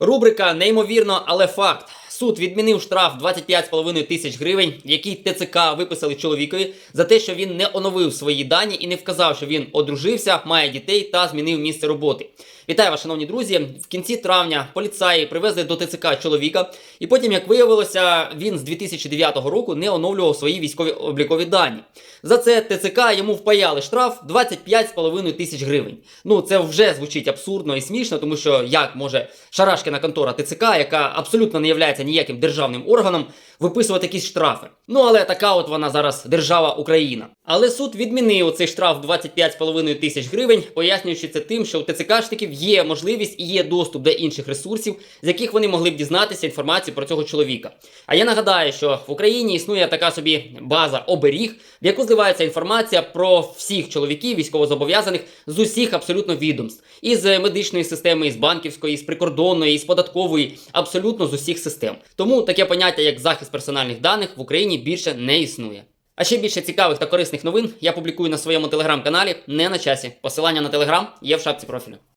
Рубрика неймовірно, але факт. Суд відмінив штраф 25,5 тисяч гривень, який ТЦК виписали чоловікові за те, що він не оновив свої дані і не вказав, що він одружився, має дітей та змінив місце роботи. Вітаю вас, шановні друзі. В кінці травня поліцаї привезли до ТЦК чоловіка, і потім, як виявилося, він з 2009 року не оновлював свої військові облікові дані. За це ТЦК йому впаяли штраф 25,5 тисяч гривень. Ну це вже звучить абсурдно і смішно, тому що як може шарашкіна контора ТЦК, яка абсолютно не є ніяким державним органом, виписувати якісь штрафи. Ну але така от вона зараз держава Україна. Але суд відмінив цей штраф 25,5 тисяч гривень, пояснюючи це тим, що у ТЦКшників є можливість і є доступ до інших ресурсів, з яких вони могли б дізнатися інформацію про цього чоловіка. А я нагадаю, що в Україні існує така собі база оберіг, в яку зливається інформація про всіх чоловіків військовозобов'язаних з усіх абсолютно відомств, із медичної системи, із банківської, із прикордонної, із податкової, абсолютно з усіх систем. Тому таке поняття, як захист персональних даних в Україні більше не існує. А ще більше цікавих та корисних новин я публікую на своєму телеграм-каналі не на часі. Посилання на телеграм є в шапці профілю.